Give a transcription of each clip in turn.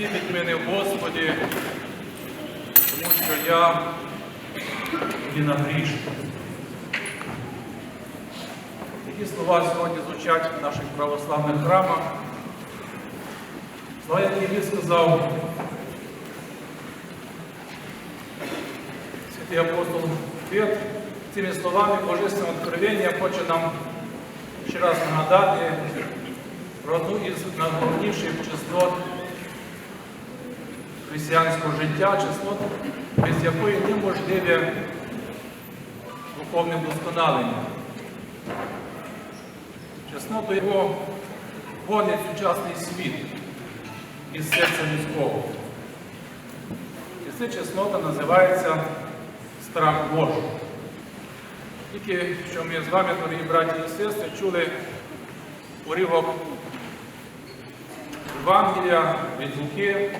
Від мене, Господі, тому що я грішна. Такі слова сьогодні звучать в наших православних храмах. Слова, які він сказав святий апостол Петр, цими словами Божественного откровення хоче нам ще раз нагадати про одну із найголовніших чеснот християнського життя, чеснот, без якої неможливе духовне вдосконалення. Чесноту його гонить сучасний світ із серця людського. І ця чеснота називається страх Божий. Тільки що ми з вами, дорогі браті і сестри, чули уривок Євангелія від Луки,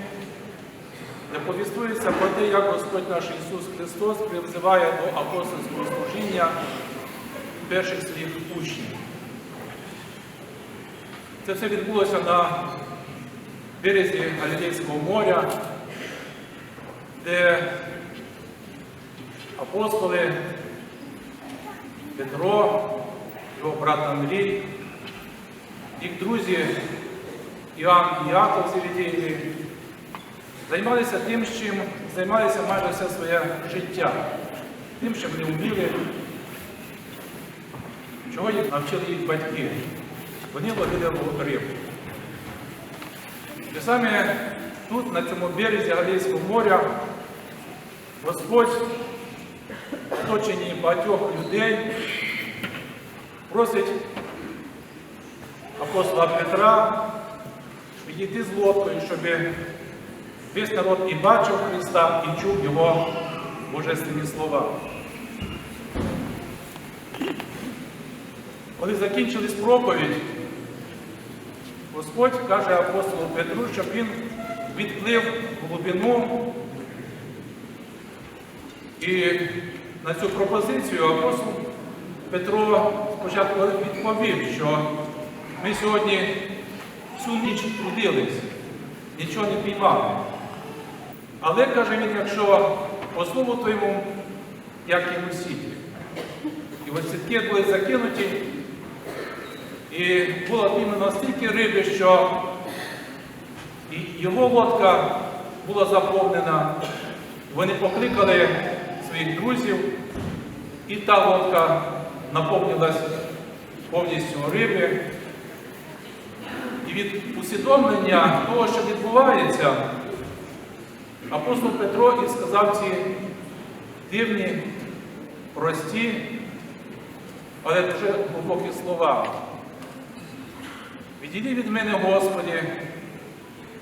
де повістується про те, як Господь наш Ісус Христос призиває до апостольського служіння перших своїх учнів. Це все відбулося на березі Галілейського моря, де апостоли Петро, його брат Андрій, їх друзі Іоанн і Яков Зелідійний займалися тим, чим займалися майже все своє життя, тим, що вони вміли, чого їх навчили їх батьки. Вони ловили рибу. І саме тут, на цьому березі Галійського моря, Господь, оточені багатьох людей, просить апостола Петра підійти з лодкою, щоб весь народ і бачив Христа, і чув Його божественні слова. Коли закінчились проповідь, Господь каже апостолу Петру, щоб він відплив глибину. І на цю пропозицію апостол Петро спочатку відповів, що ми сьогодні всю ніч трудились, нічого не піймали. Але, каже він, якщо по слову твоєму, як і сіті. І ось сітки були закинуті, і було іменно стільки риби, що і його лодка була заповнена. Вони покликали своїх друзів, і та лодка наповнилась повністю риби. І від усвідомлення того, що відбувається, апостол Петро і сказав ці дивні, прості, але дуже глибокі слова. Відійди від мене, Господі,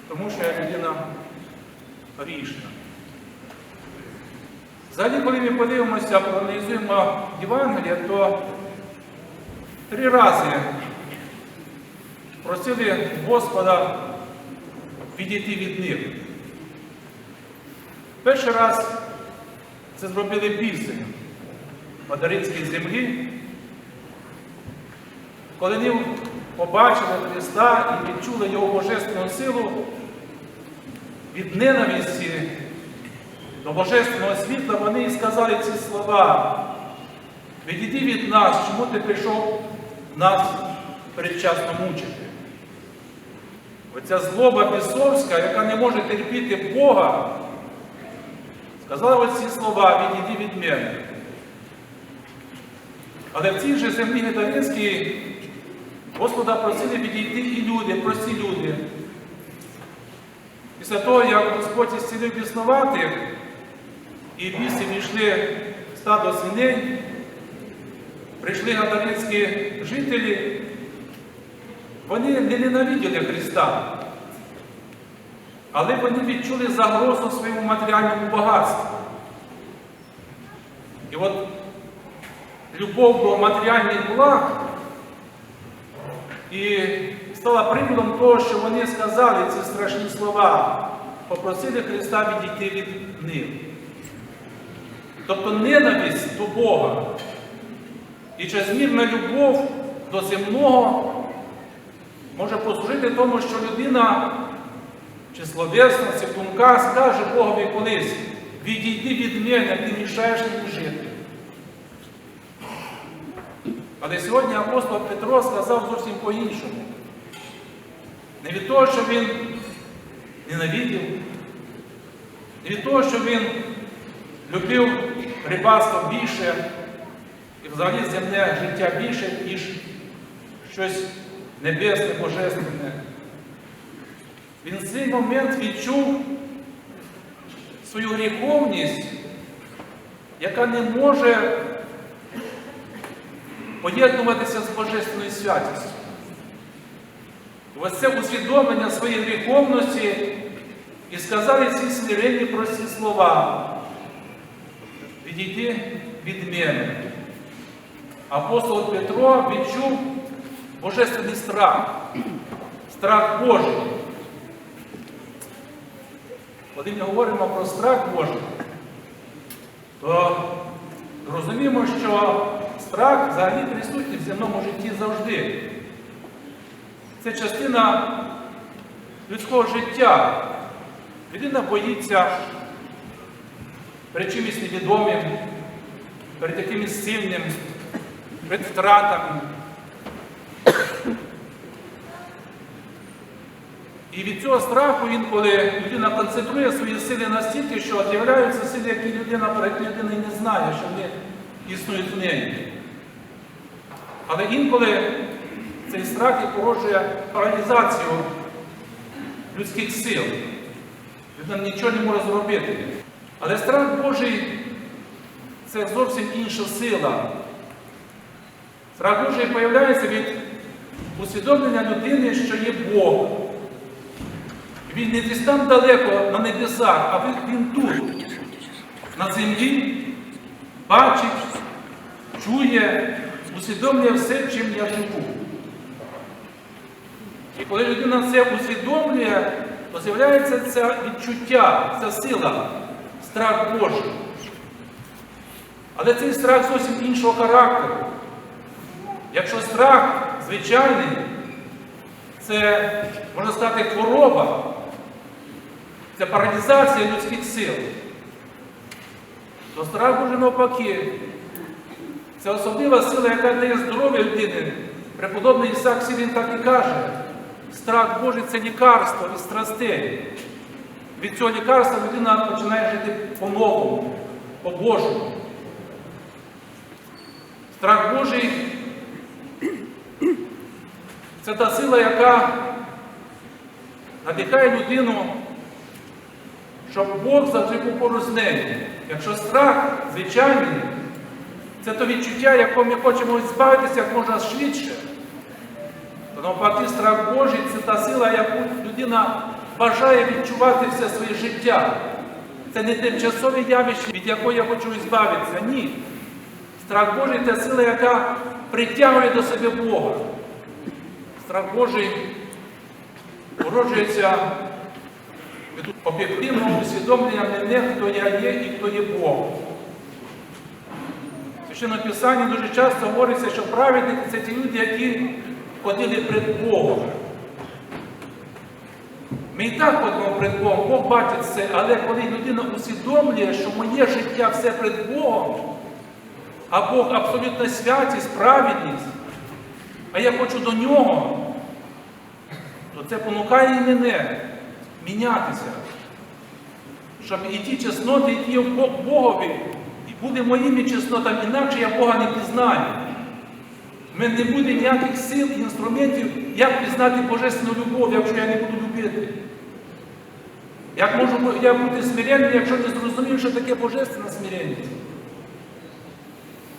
тому що я людина грішна. Взагалі, коли ми подивимося, проаналізуємо Євангелія, то три рази просили Господа відійти від них. Перший раз це зробили біси по Даринській землі, коли вони побачили Христа і відчули Його божественну силу від ненависті до Божественного світла, вони сказали ці слова. Відійди від нас, чому ти прийшов нас передчасно мучити. Оця злоба бісовська, яка не може терпіти Бога, сказала оці слова, відійди від мене. Але в цій же землі Гетавінській Господа просили відійти і люди, прості люди. Після того, як Господь ісцілив біснуватих, і біси війшли стадо свиней, прийшли гадаринські жителі, вони не ненавиділи Христа, але вони відчули загрозу своєму матеріальному багатству. І от любов до матеріальних благ і стала приводом того, що вони сказали ці страшні слова, попросили Христа відійти від них. Тобто ненависть до Бога і чрезмірна любов до земного може послужити тому, що людина чи в думках скаже Богові колись, відійди від мене, ти мішаєш мені жити. Але сьогодні апостол Петро сказав зовсім по-іншому. Не від того, що він ненавидів, не від того, що він любив рибацтво більше і взагалі земне життя більше, ніж щось небесне, божественне. Він в цей момент відчув свою гріховність, яка не може поєднуватися з Божественною святістю. Ось це усвідомлення своєї гріховності і сказали ці смиренні прості слова. Відійди від мене. Апостол Петро відчув божественний страх, страх Божий. Коли ми говоримо про страх Божий, то розуміємо, що страх взагалі присутній в земному житті завжди. Це частина людського життя. Людина боїться перед чимось невідомим, перед якимось сильним, перед втратами. І від цього страху інколи людина концентрує свої сили настільки, що з'являються сили, які людина перед людиною не знає, що вони існують в неї. Але інколи цей страх і породжує паралізацію людських сил. Людина нічого не може зробити. Але страх Божий це зовсім інша сила. Страх Божий з'являється від усвідомлення людини, що є Бог. Він не десь там далеко на небесах, а він, тут, на землі, бачить, чує, усвідомлює все, чим я живу. І коли людина це усвідомлює, то з'являється це відчуття, ця сила, страх Божий. Але цей страх зовсім іншого характеру. Якщо страх звичайний, це, можна сказати, хвороба, це паралізація людських сил, то страх Божий навпаки. Це особлива сила, яка дає здоров'я людини. Преподобний Ісак Сірін так і каже, страх Божий це лікарство від страстей. Від цього лікарства людина починає жити по-новому, по-божому. Страх Божий це та сила, яка надихає людину, щоб Бог завжди був поруч з нею. Якщо страх звичайний, це то відчуття, якого ми хочемо збавитися як можна швидше. То навпаки, страх Божий це та сила, яку людина бажає відчувати все своє життя. Це не тимчасове явище, від якого я хочу збавитися. Ні. Страх Божий це сила, яка притягує до себе Бога. Страх Божий породжується від об'єктивного усвідомлення мене, хто я є і хто є Бог. Священному Писанні дуже часто говориться, що праведники це ті люди, які ходили перед Богом. Ми і так ходимо перед Богом, Бог бачить це, але коли людина усвідомлює, що моє життя все перед Богом, а Бог абсолютна святість, праведність, а я хочу до нього, то це понукає і мене мінятися. Щоб і ті чесноти, які є в Богові, і буде моїми чеснотами, інакше я Бога не пізнаю. У мене не буде ніяких сил і інструментів, як пізнати Божественну любов, якщо я не буду любити. Як можу я бути смиренним, якщо не зрозумію, що таке божественна смиренність?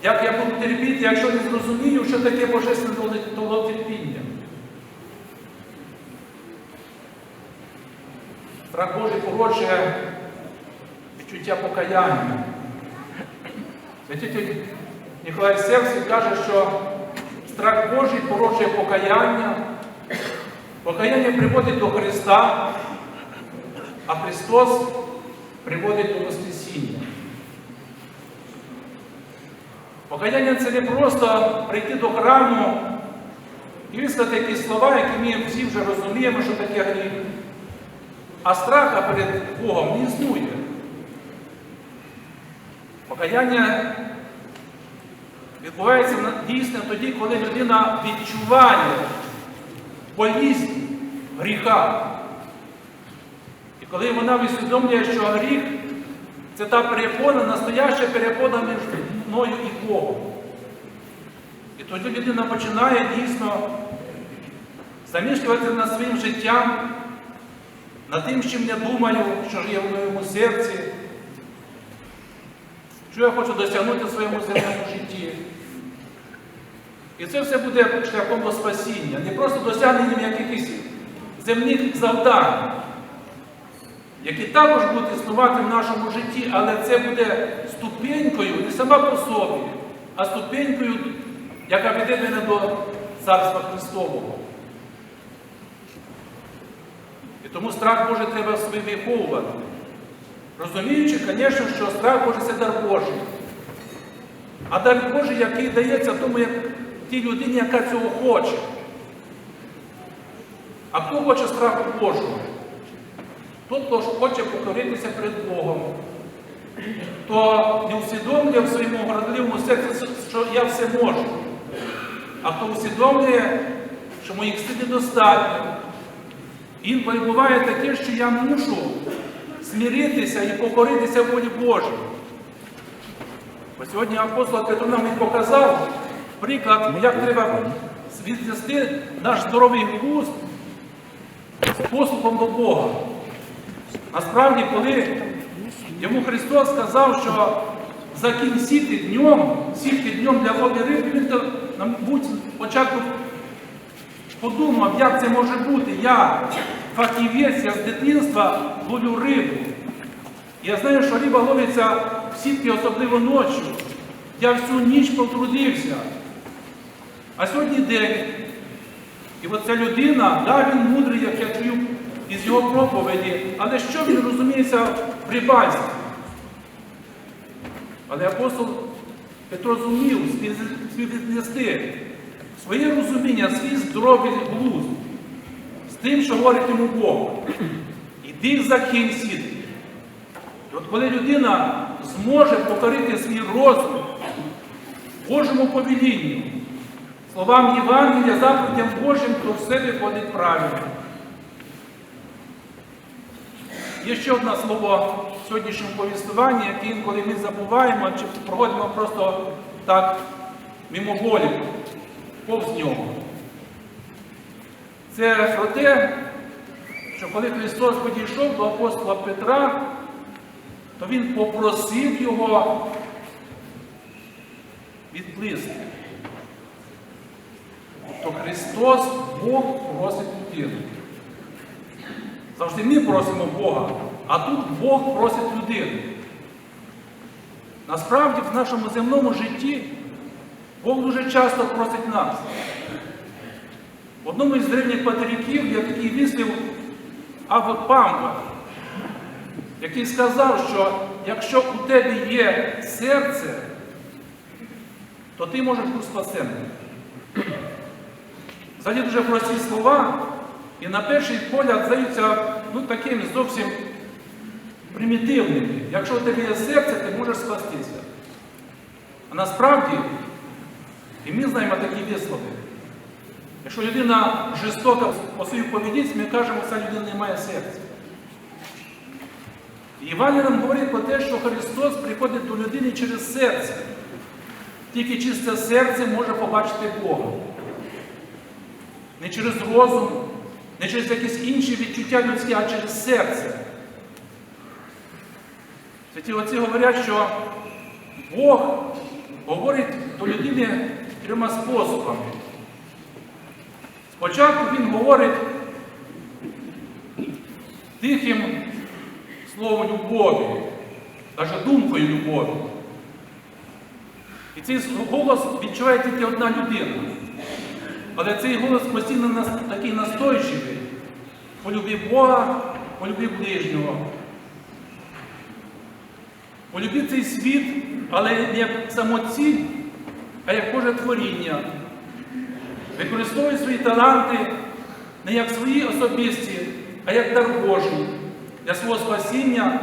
Як я буду терпіти, якщо не зрозумію, що таке божественне долотерпіння? Страх Божий породжує відчуття покаяння. Святитель Ніколай Севський каже, що страх Божий породжує покаяння. Покаяння приводить до Христа, а Христос приводить до Воскресіння. Покаяння це не просто прийти до храму і вислати якісь слова, які ми всі вже розуміємо, що таке гріх. А страха перед Богом не існує. Покаяння відбувається дійсно тоді, коли людина відчуває болізнь гріха. І коли вона усвідомлює, що гріх це та перепона, настояща перепона між мною і Богом. І тоді людина починає дійсно замішлюватися над своїм життям, над тим, чим я думаю, що ж є в моєму серці, що я хочу досягнути в своєму земному житті. І це все буде шляхом до спасіння, не просто досягненням якихось земних завдань, які також будуть існувати в нашому житті, але це буде ступенькою не сама по собі, а ступенькою, яка веде мене до Царства Христового. І тому страх Божий треба собі виховувати. Розуміючи, звісно, що страх Божий це дар Божий. А дар Божий, який дається тому, як тій людині, яка цього хоче. А хто хоче страху Божого? Тот, хто хоче покоритися перед Богом, хто не усвідомлює в своєму городливому серці, що я все можу. А хто усвідомлює, що моїх сил недостатньо. Він перебуває таке, що я мушу смиритися і покоритися волі Божій. Бо сьогодні апостол Петро нам і показав приклад, як треба віднести наш здоровий глузд з послухом до Бога. Насправді, коли йому Христос сказав, що закінь сіти днем, сіти днем для води риби, він, мабуть, спочатку подумав, як це може бути. Я фахівець, я з дитинства ловлю рибу. Я знаю, що риба ловиться в сітки, особливо ночі. Я всю ніч потрудився. А сьогодні день. І от ця людина, да, він мудрий, як я чую із його проповіді, але що він розуміється в рибальстві? Але апостол Петро зумів співвіднести своє розуміння, свій здоровий глузд з тим, що говорить йому Бог. Іди закинь сіти. І от коли людина зможе покорити свій розум Божому повелінню, словам Євангелія, заповідям Божим, то все виходить правильно. Є ще одне слово в сьогоднішньому повістуванні, яке інколи ми забуваємо чи проходимо просто так мимоволі, повз нього. Це про те, що коли Христос підійшов до апостола Петра, то Він попросив його відплисти. Тобто Христос Бог просить людину. Завжди ми просимо Бога, а тут Бог просить людину. Насправді в нашому земному житті Бог дуже часто просить нас. В одному із древніх патериків є такий вислів Авопамба, який сказав, що якщо у тебе є серце, то ти можеш бути спасеним. Взагалі дуже прості слова, і на перший погляд здаються ну, такими зовсім примітивними. Якщо у тебе є серце, ти можеш спастися. А насправді, і ми знаємо такі вислови. Якщо людина жорстока по своїй поведінці, ми кажемо, що ця людина не має серця. Іван нам говорить про те, що Христос приходить до людини через серце. Тільки чисте серце може побачити Бога. Не через розум, не через якісь інші відчуття людські, а через серце. Святі отці говорять, що Бог говорить до людини трьома способами. Спочатку Він говорить тихим словом любові, навіть думкою любові. І цей голос відчуває тільки одна людина. Але цей голос постійно такий настойчивий. Полюби Бога, полюби ближнього. Полюби цей світ, але як самоціль, а як Боже творіння. Використовуй свої таланти не як свої особисті, а як дар Божий. для свого спасіння,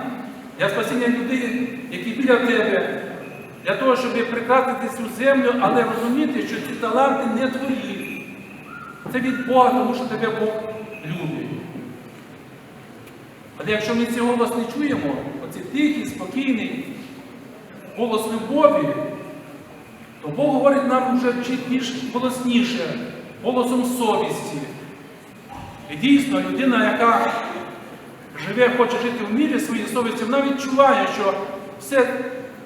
для спасіння людей, які біля тебе, для того, щоб прикрасити цю землю, але розуміти, що ці таланти не твої. Це від Бога, тому що тебе Бог любить. Але якщо ми цей голос не чуємо, оцей тихий, спокійний голос любові, то Бог говорить нам вже більш голосніше, голосом совісті. І дійсно, людина, яка живе, хоче жити в мірі своєї совісті, вона відчуває, що все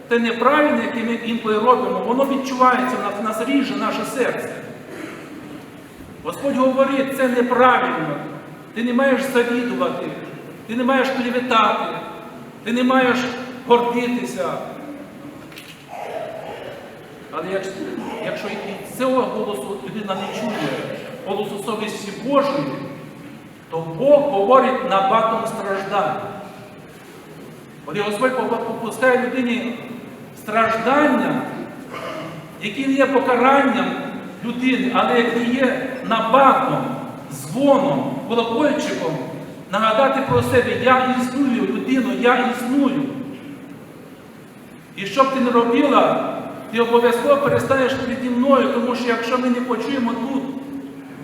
те неправильне, яке ми інколи робимо, воно відчувається, в нас ріже наше серце. Господь говорить, це неправильно. Ти не маєш завідувати, ти не маєш клеветати, ти не маєш гордитися. Але якщо, і цього голосу людина не чує, голосу совісті Божої, то Бог говорить на батом страждань. Коли Господь попускає людині страждання, які не є покаранням людини, але які є набатом, дзвоном, колокольчиком, нагадати про себе, я існую, людину, я існую. І що б ти не робила, ти обов'язково перестанеш переді мною, тому що якщо ми не почуємо тут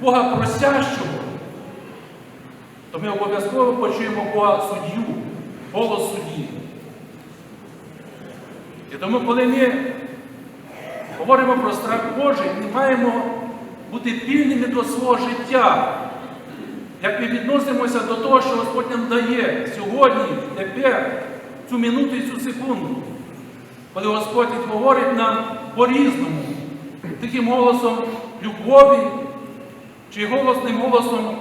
Бога просящого, то ми обов'язково почуємо Бога суддю, голос судді. І тому, коли ми говоримо про страх Божий, ми маємо бути пільними до свого життя. Як ми відносимося до того, що Господь нам дає сьогодні, тепер, цю минуту і цю секунду, коли Господь говорить нам по-різному, таким голосом любові, чи голосним голосом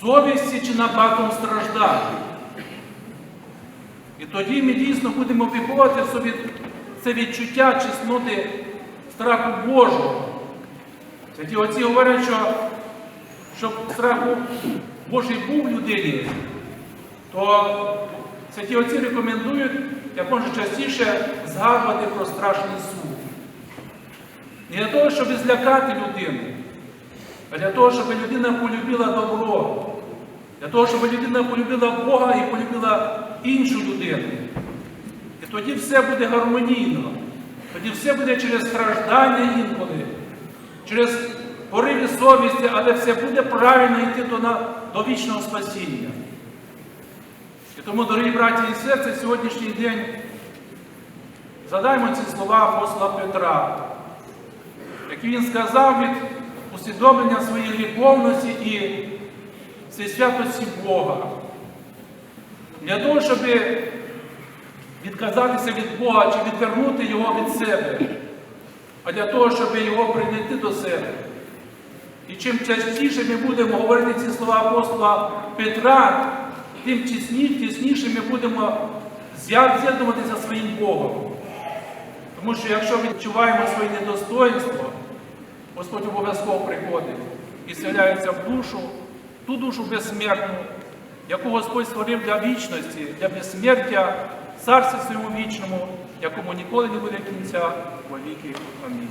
совісті, чи набатом страждань. І тоді ми дійсно будемо виховувати собі це відчуття чесноти страху Божого. Святі отці говорять, що щоб страх Божий був в людині, то святі отці рекомендують як можна частіше згадувати про страшний суд. Не для того, щоб злякати людину, а для того, щоб людина полюбила добро, для того, щоб людина полюбила Бога і полюбила іншу людину. І тоді все буде гармонійно, тоді все буде через страждання інколи, через пориви совісті, але все буде правильно йти до, до вічного спасіння. І тому, дорогі браті і сестри, сьогоднішній день згадаймо ці слова апостола Петра, які він сказав від усвідомлення своєї гріховності і всесвятості Бога. Для того, щоб відказатися від Бога чи відвернути Його від себе, а для того, щоб його прийняти до себе. І чим частіше ми будемо говорити ці слова апостола Петра, тим тісні, тісніше ми будемо з'єднуватися своїм Богом. Тому що якщо відчуваємо своє недостоинство, Господь обов'язково приходить і селяється в душу, ту душу безсмертну, яку Господь створив для вічності, для безсмертя, царстві своєму вічному, якому ніколи не буде кінця во віки. Амінь.